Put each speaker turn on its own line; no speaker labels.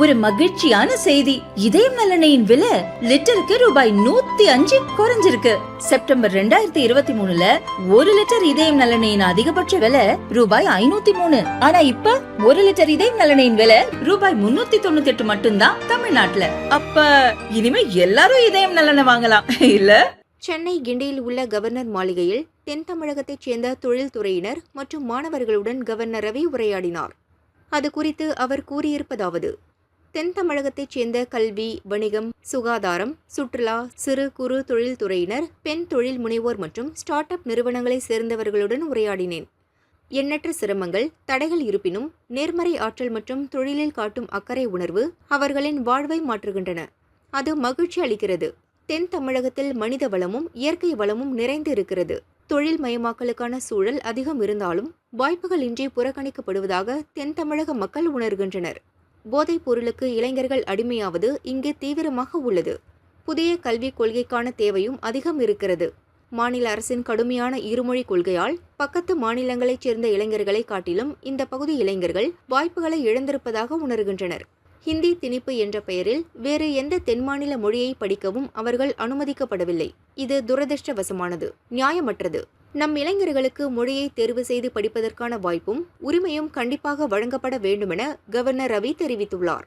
ஒரு மகிழ்ச்சியான செய்தி. இதயம் நலனையின் விலை லிட்டருக்கு ரூபாய் நூத்தி அஞ்சு குறைஞ்சிருக்கு. செப்டம்பர் ரெண்டாயிரத்தி இருபத்தி மூணுல ஒரு லிட்டர் இதயம் நலனையின் அதிகபட்ச விலை ரூபாய் ஐநூத்தி மூணு. ஆனா இப்ப ஒரு லிட்டர் இதயம் நலனையின் விலை ரூபாய் முன்னூத்தி தொண்ணூத்தி எட்டு மட்டும்தான் தமிழ்நாட்டுல. அப்ப இனிமே எல்லாரும் இதயம் நலனை வாங்கலாம். இல்ல?
சென்னை கிண்டியில் உள்ள கவர்னர் மாளிகையில் தென் தமிழகத்தைச் சேர்ந்த தொழில்துறையினர் மற்றும் மாணவர்களுடன் கவர்னர் ரவி உரையாடினார். அது குறித்து அவர் கூறியிருப்பதாவது தென் தமிழகத்தைச் சேர்ந்த கல்வி வணிகம் சுகாதாரம் சுற்றுலா சிறு குறு தொழில்துறையினர் பெண் தொழில் முனைவோர் மற்றும் ஸ்டார்ட் அப் நிறுவனங்களைச் சேர்ந்தவர்களுடன் உரையாடினேன். எண்ணற்ற சிரமங்கள் தடைகள் இருப்பினும் நேர்மறை ஆற்றல் மற்றும் தொழிலில் காட்டும் அக்கறை உணர்வு அவர்களின் வாழ்வை மாற்றுகின்றன. அது மகிழ்ச்சி அளிக்கிறது. தென் தமிழகத்தில் மனித வளமும் இயற்கை வளமும் நிறைந்து இருக்கிறது. தொழில் மயமாக்கலுக்கான சூழல் அதிகம் இருந்தாலும் வாய்ப்புகள் இன்றி புறக்கணிக்கப்படுவதாக தென் தமிழக மக்கள் உணர்கின்றனர். போதைப் பொருளுக்கு இளைஞர்கள் அடிமையாவது இங்கு தீவிரமாக உள்ளது. புதிய கல்விக் கொள்கைக்கான தேவையும் அதிகம் இருக்கிறது. மாநில அரசின் கடுமையான இருமொழி கொள்கையால் பக்கத்து மாநிலங்களைச் சேர்ந்த இளைஞர்களை காட்டிலும் இந்த பகுதி இளைஞர்கள் வாய்ப்புகளை இழந்திருப்பதாக உணர்கின்றனர். ஹிந்தி திணிப்பு என்ற பெயரில் வேறு எந்த தென்மாநில மொழியை படிக்கவும் அவர்கள் அனுமதிக்கப்படவில்லை. இது துரதிருஷ்டவசமானது நியாயமற்றது. நம் இளைஞர்களுக்கு மொழியை தேர்வு செய்து படிப்பதற்கான வாய்ப்பும் உரிமையும் கண்டிப்பாக வழங்கப்பட வேண்டுமென கவர்னர் ரவி தெரிவித்துள்ளார்.